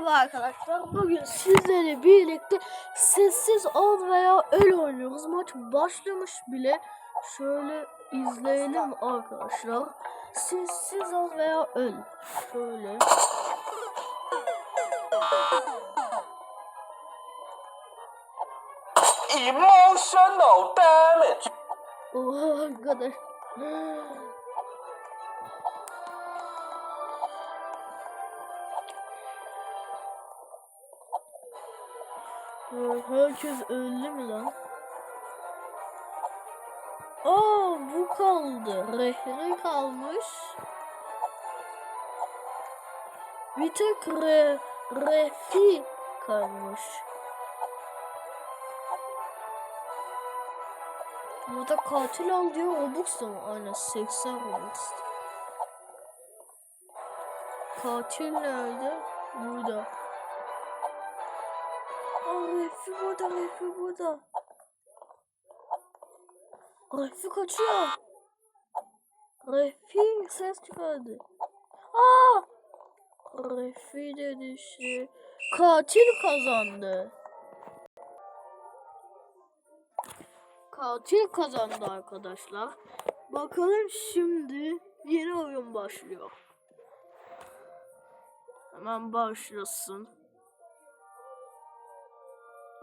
Merhaba arkadaşlar. Bugün sizlerle birlikte sessiz ol veya öl oynuyoruz. Maç başlamış bile. Şöyle izleyelim arkadaşlar. Sessiz ol veya öl. Şöyle. Emotional damage. Oha arkadaş. Herkes öldü mü lan? Aa bu kaldı. Rehri kalmış. Bir tek re, refi kalmış. Burada katil al diyor Robux da mı? Aynen 80 Robux. Katil nerede? Burada. Refi burada, Refi burada. Refi kaçıyor. Refi ses çıkardı. Aa! Refi dedi şey. Katil kazandı. Katil kazandı arkadaşlar. Bakalım şimdi yeni oyun başlıyor. Hemen başlasın.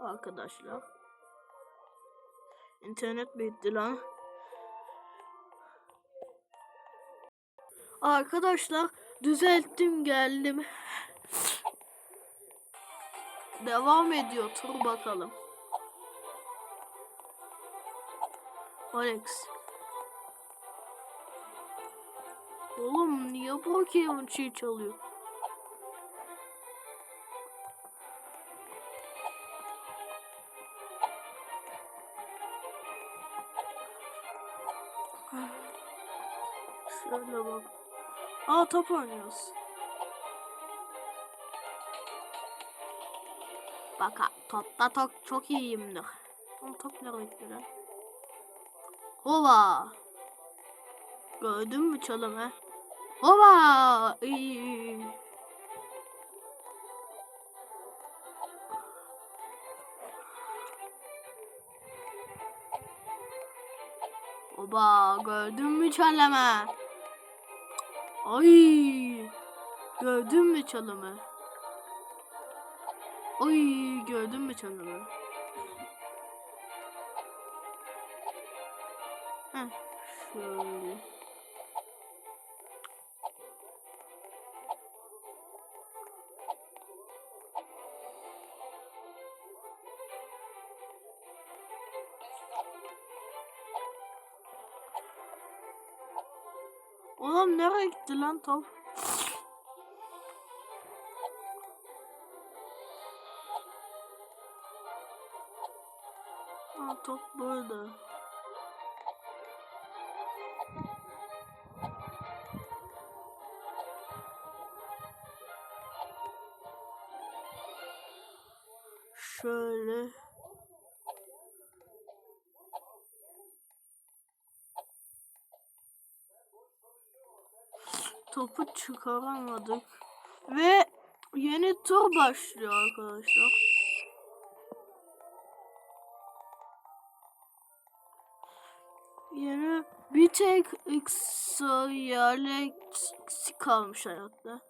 Arkadaşlar. İnternet bitti lan. Arkadaşlar düzelttim geldim. Devam ediyor tur bakalım. Alex. Oğlum niye Pokemon şey çalıyor? Aa top oynuyoruz. Bak topta çok, çok iyiyimdir. Ama top gitti lan? Hova. Gördün mü çalım ha? Hova. İyi. Oba gördün mü çalımı? Ay. Gördün mü çalımı? Ay gördün mü çalımı? Heh, şöyle. Nereye gitti lan top? Aa, top burada. Şöyle. Topu çıkaramadık. Ve yeni tur başlıyor arkadaşlar. Yeni bir tek X yerle kalmış hayatta.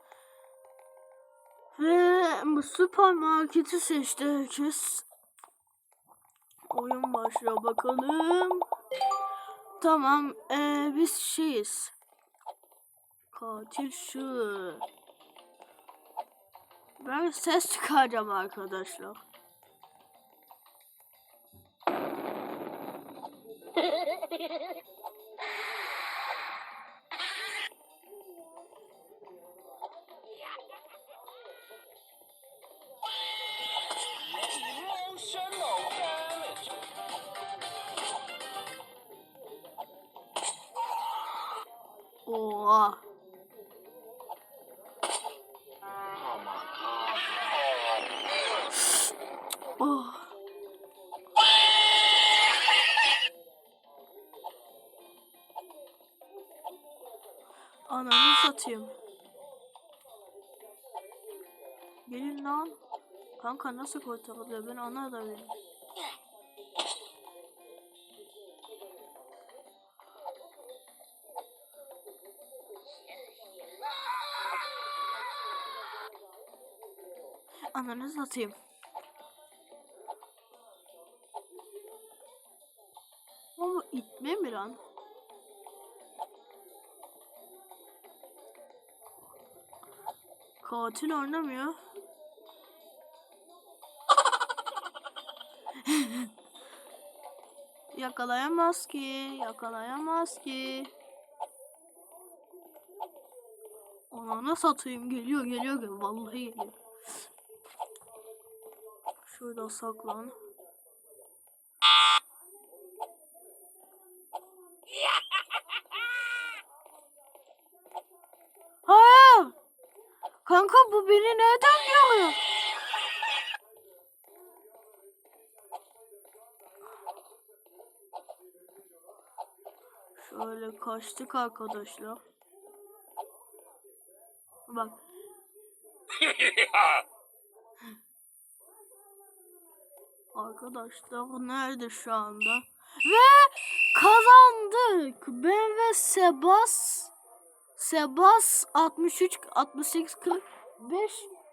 Ve bu süpermarketi seçti herkes. Oyun başlıyor bakalım. Tamam ee, biz şeyiz. Katil şu. Ben ses çıkaracağım arkadaşlar. Oha. Ananı satayım. Gelin lan. Kanka nasıl kurtarılıyor? Ben ona da bilmiyorum. Ananı satayım. Ama itme mi lan? Katil oynamıyor. yakalayamaz ki, yakalayamaz ki. Ananı satayım geliyor geliyor geliyor vallahi geliyor. Şurada saklan. Hayır. Kanka bu beni nereden görüyor? Kaçtık arkadaşlar. Bak. Arkadaşlar nerede şu anda? Ve kazandık. Ben ve Sebas Sebas 63 68 45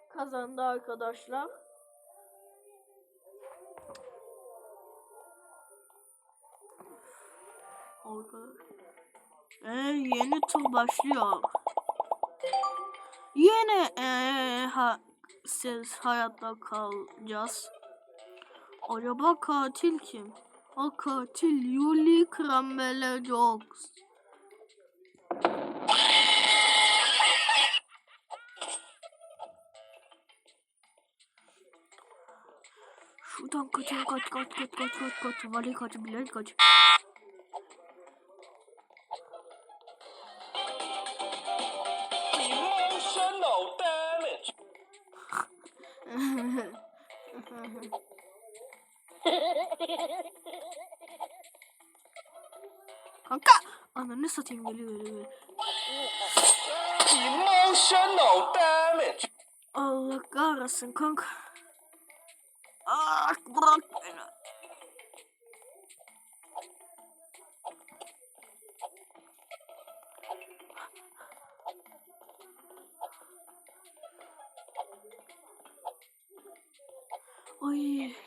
kazandı arkadaşlar. Arkadaşlar. Ee, yeni tur başlıyor. Yine ee, ha, siz hayatta kalacağız. Acaba katil kim? O katil Yuli Krambele Jokes. Şuradan kaçın kaç kaç kaç kaç kaç kaç Vali kaç Bilal kaç. Ananı satayım geliyor geliyor. Emotional damage. Allah kahretsin kanka. Ah bırak beni. Ay.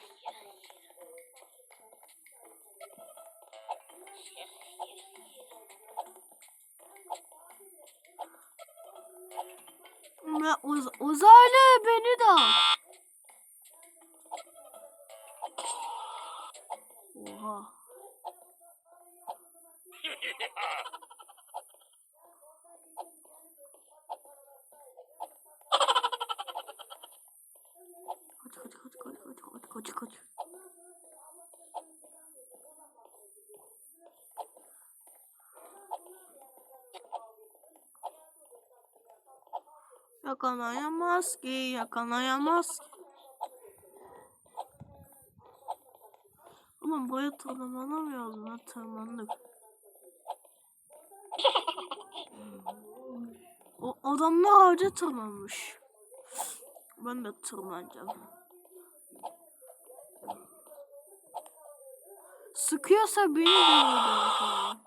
Ne uz uzaylı beni de al. Yakalayamaz ki, yakalayamaz ki. Ulan boya tırmanamıyoruz lan tırmandık. O adamlar ağaca tırmanmış. Ben de tırmanacağım. Sıkıyorsa beni de.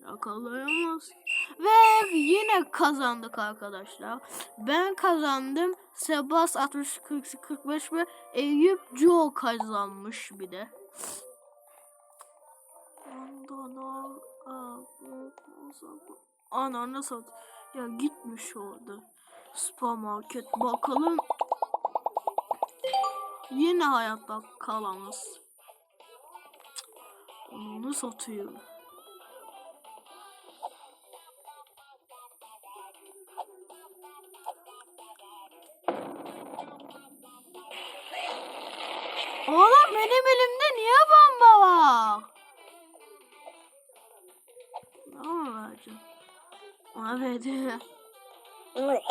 Yakalayamaz. Ve yine kazandık arkadaşlar. Ben kazandım. Sebas 60 40 45 ve Eyüp Joe kazanmış bir de. Ana nasıl? Ya gitmiş orada. Supermarket bakalım. Yine hayatta kalamaz. Onu satıyor. Olacak? Evet.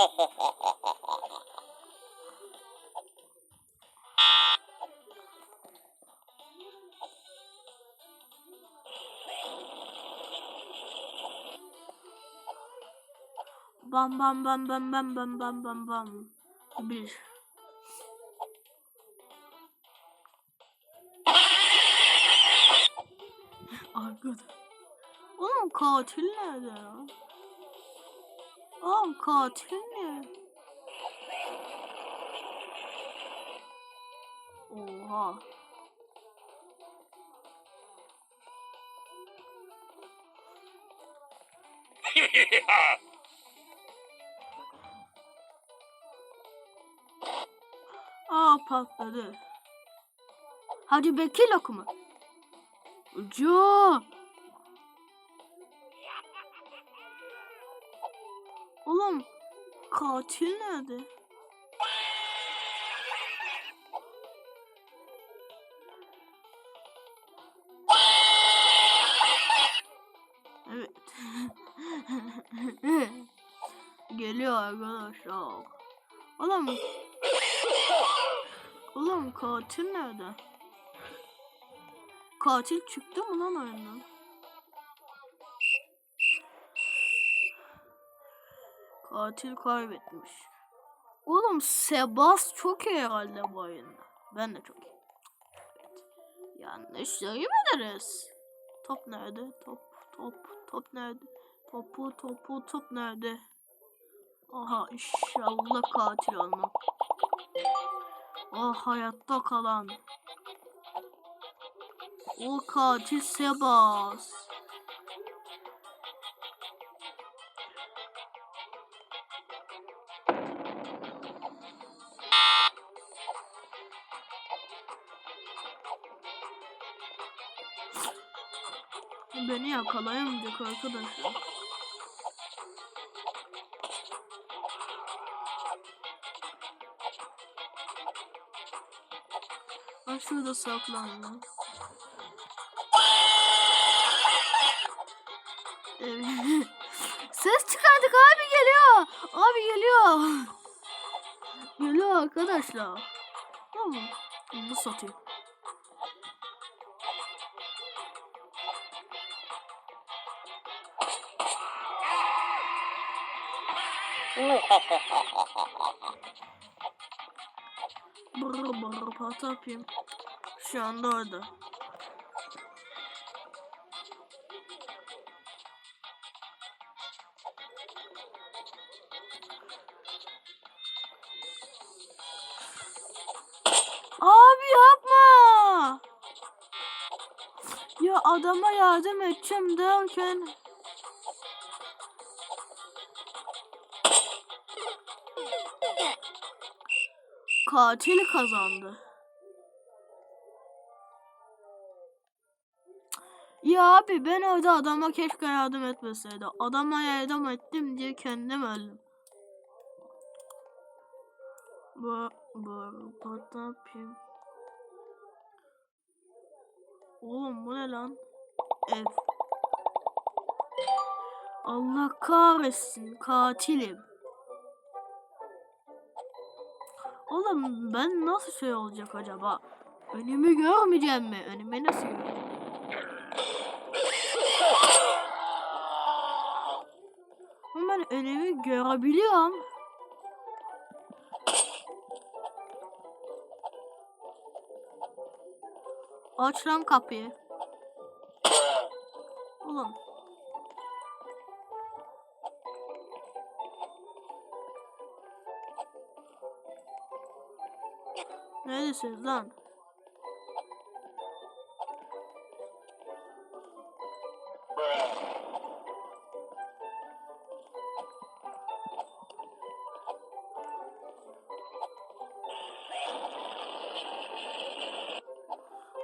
Bam bam bam bam bam bam bam bam bam. Bir. Arkada. Katil nerede ya? Oğlum katil ne? Oha. Aa patladı. Hadi bekle lokumu. Ucu. Katil nerede? Evet. Geliyor arkadaşlar. Oğlum. Oğlum katil nerede? Katil çıktı mı lan oyundan? Katil kaybetmiş. Oğlum Sebas çok iyi herhalde bu oyunda. Ben de çok iyi. Evet. Yanlış söylemediniz. Top nerede? Top, top, top nerede? Topu, topu, top nerede? Aha inşallah katil olmam. Oh hayatta kalan. O katil Sebas. Yakalayamayacak arkadaşlar. Ben şurada saklandım. Ses çıkardık abi geliyor. Abi geliyor. Geliyor arkadaşlar. Tamam. Bunu satayım. Brr brr pata yapayım. Şu anda orada. Abi yapma. Ya adama yardım edeceğim derken katil kazandı. Ya abi ben orada adama keşke yardım etmeseydi. Adama yardım ettim diye kendim öldüm. Bu bu bu ne yapayım? Oğlum bu ne lan? Ev. Allah kahretsin katilim. Oğlum ben nasıl şey olacak acaba? Önümü görmeyeceğim mi? Önüme nasıl göreceğim? Ben önümü görebiliyorum. Aç lan kapıyı. Neredesiniz lan?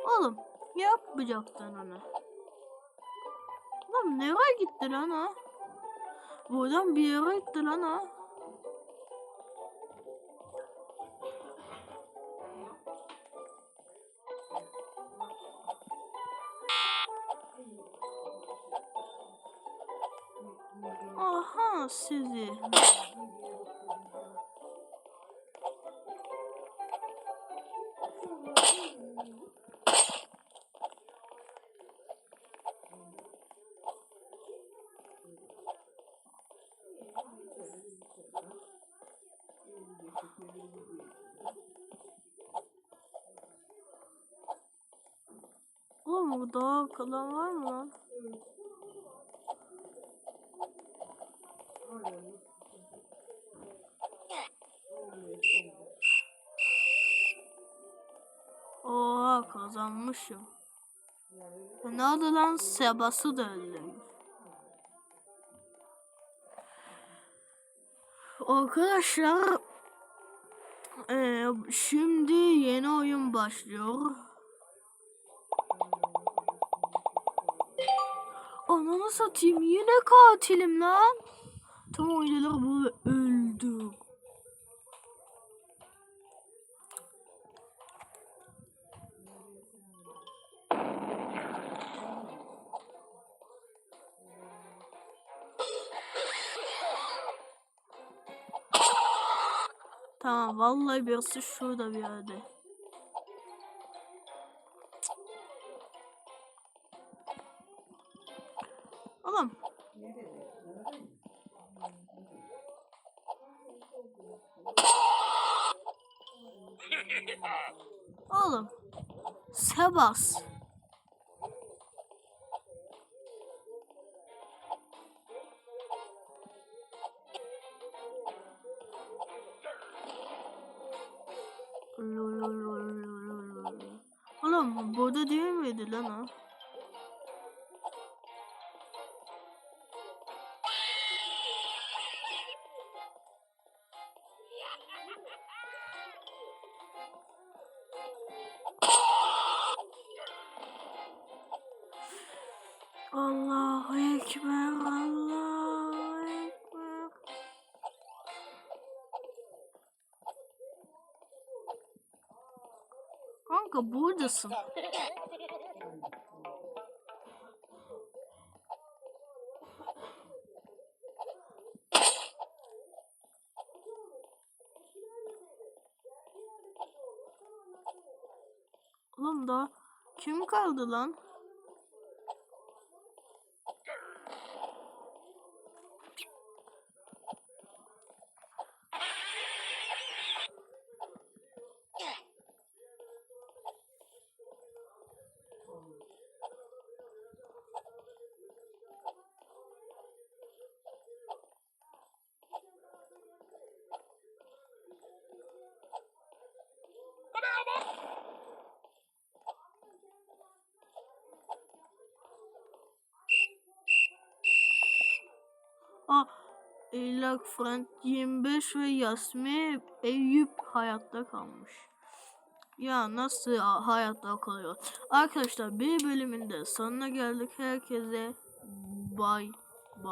Oğlum yapmayacaktın onu. Lan nereye gitti lan o? Buradan bir yere gitti lan o. Oğlum bu dağ kalan var mı lan? Oha kazanmışım. Ne oldu lan Sebası da öldü. Arkadaşlar eee, şimdi yeni oyun başlıyor. Ananı satayım yine katilim lan. Tam oyuncular bu öldü. Tamam vallahi birisi şurada bir yerde. Oğlum. Oğlum. Sebas. Oğlum burada değil miydi lan o? Kanka buradasın. Oğlum da kim kaldı lan? Aa, İlak Friend 25 ve Yasmi Eyüp hayatta kalmış. Ya nasıl hayatta kalıyor? Arkadaşlar bir bölümünde sonuna geldik. Herkese bay